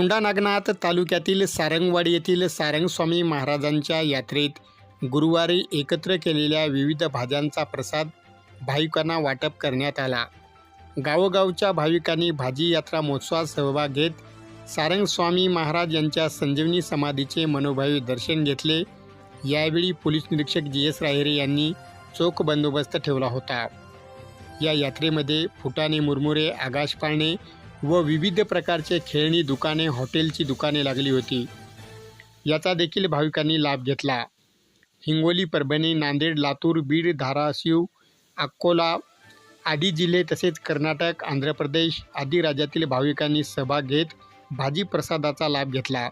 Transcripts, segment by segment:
औंढा नागनाथ तालुक्यातील सारंगवाडी येथील सारंगस्वामी महाराजांच्या यात्रेत गुरुवारी एकत्र केलेल्या विविध भाज्यांचा प्रसाद भाविकांना वाटप करण्यात आला. गावोगावच्या भाविकांनी भाजी यात्रा महोत्सवात सहभाग घेत सारंगस्वामी महाराज यांच्या संजीवनी समाधीचे मनोभावी दर्शन घेतले. यावेळी पोलीस निरीक्षक जी एस राहिरे यांनी चोख बंदोबस्त ठेवला होता. या यात्रेमध्ये फुटाणे मुरमुरे आगाश पाळणे व विविध प्रकारचे खेळणी दुकाने हॉटेलची दुकाने लागली होती. याचा देखील भाविकांनी लाभ घेतला. हिंगोली परभणी नांदेड लातूर बीड धाराशिव अकोला आदी जिल्हे तसेच कर्नाटक आंध्र प्रदेश आदी राज्यातील भाविकांनी सहभाग घेत भाजी प्रसादाचा लाभ घेतला.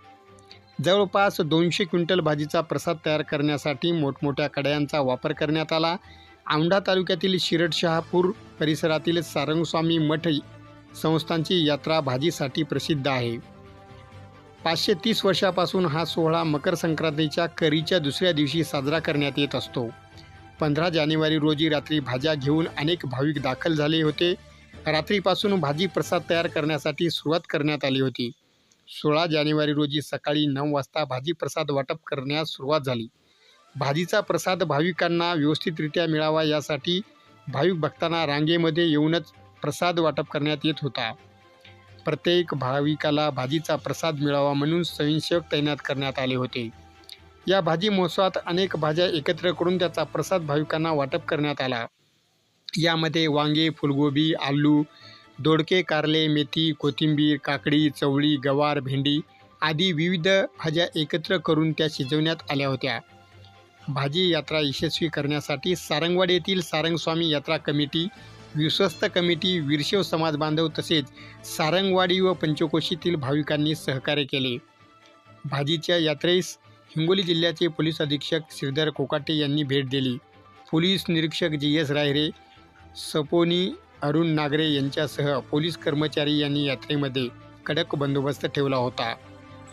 जवळपास दोनशे क्विंटल भाजीचा प्रसाद तयार करण्यासाठी मोठमोठ्या कड्यांचा वापर करण्यात आला. औंढा तालुक्यातील शिरडशहापूर परिसरातील सारंगस्वामी मठ संस्थांची यात्रा भाजीसाठी प्रसिद्ध आहे. पाचशे तीस वर्षापासून हा सोहळा मकर संक्रांतीच्या करीच्या दुसऱ्या दिवशी साजरा करण्यात येत असतो. पंधरा जानेवारी रोजी रात्री भाज्या घेऊन अनेक भाविक दाखल झाले होते. रात्रीपासून भाजी प्रसाद तयार करण्यासाठी सुरुवात करण्यात आली होती. सोळा जानेवारी रोजी सकाळी नऊ वाजता भाजी प्रसाद वाटप करण्यास सुरुवात झाली. भाजीचा प्रसाद भाविकांना व्यवस्थितरित्या मिळावा यासाठी भाविक भक्तांना रांगेमध्ये येऊनच प्रसाद वाटप करण्यात येत होता. प्रत्येक भाविकाला भाजीचा प्रसाद मिळावा म्हणून स्वयंसेवक तैनात करण्यात आले होते. या भाजी महोत्सवात अनेक भाज्या एकत्र करून त्याचा प्रसाद भाविकांना वाटप करण्यात आला. यामध्ये वांगे फुलगोबी आलू दोडके कारले मेथी कोथिंबीर काकडी चवळी गवार भेंडी आदी विविध भाज्या एकत्र करून त्या शिजवण्यात आल्या होत्या. भाजी यात्रा यशस्वी करण्यासाठी सारंगवाड येथील सारंगस्वामी यात्रा कमिटी विश्वस्त कमिटी वीरशैव समाज बांधव तसेच सारंगवाडी व पंचकोशीतील भाविकांनी सहकार्य केले. भाजीच्या यात्रेस हिंगोली जिल्ह्याचे पोलीस अधीक्षक श्रीधर कोकाटे यांनी भेट दिली. पोलीस निरीक्षक जी एस रायरे सपोनी अरुण नागरे यांच्यासह पोलीस कर्मचारी यांनी यात्रेमध्ये कडक बंदोबस्त ठेवला होता.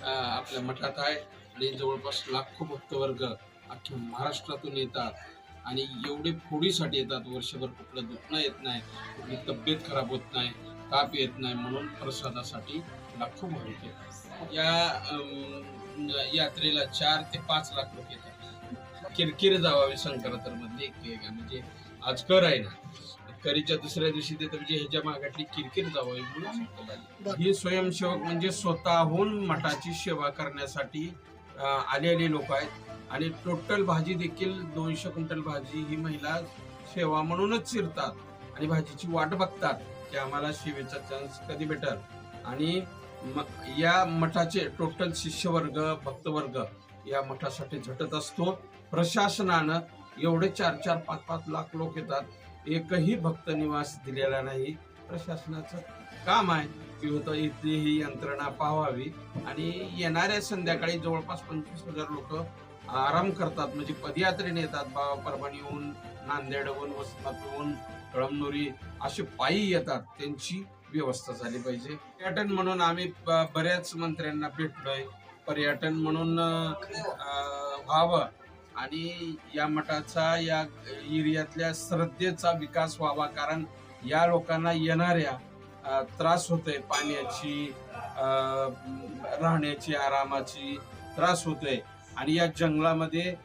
आपल्या मठात आहे आणि जवळपास लाखो भक्तवर्ग अख्ख्या महाराष्ट्रातून येतात. आणि एवढे फोडीसाठी येतात वर्षभर कुठलं दुखणं येत नाही कुठली तब्येत खराब होत नाही ताप येत नाही म्हणून प्रसादासाठी लाखो भाविक येतात या यात्रेला चार ते पाच लाख लोक येतात. किरकिर जावावी शंकरातर मधली एक एक. म्हणजे आज कर आहे ना. करीच्या दुसऱ्या दिवशी ते म्हणजे ह्याच्या मागातली किरकिर जावावी म्हणून हे स्वयंसेवक म्हणजे स्वतःहून मठाची सेवा करण्यासाठी आलेले लोक आहेत. आणि टोटल भाजी देखील दोनशे क्विंटल भाजी ही महिला सेवा म्हणूनच शिरतात आणि भाजीची वाट बघतात की आम्हाला सेवेचा चान्स कधी भेटल. आणि या मठाचे टोटल शिष्यवर्ग भक्तवर्ग या मठासाठी झटत असतो. प्रशासनानं एवढे चार चार पाच पाच लाख लोक येतात. एकही भक्त निवास दिलेला नाही. प्रशासनाचं काम आहे. की होतं इथली ही यंत्रणा पाहावी. आणि येणाऱ्या संध्याकाळी जवळपास पंचवीस हजार लोक आराम करतात. म्हणजे पदयात्रेने येतात. बा परभणीहून नांदेडहून होऊन कळमनुरी असे पायी येतात. त्यांची व्यवस्था झाली पाहिजे. पर्यटन म्हणून आम्ही ब- बऱ्याच मंत्र्यांना भेटलोय. पर्यटन म्हणून व्हावं. आणि या मठाचा या एरियातल्या श्रद्धेचा विकास व्हावा. कारण या लोकांना येणाऱ्या त्रास होतोय पाण्याची राहण्याची आरामाची त्रास होतोय. आणि या जंगलामध्ये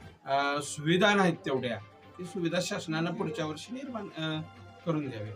सुविधा नाहीत तेवढ्या. ती सुविधा शासनानं पुढच्या वर्षी निर्माण करून द्यावी.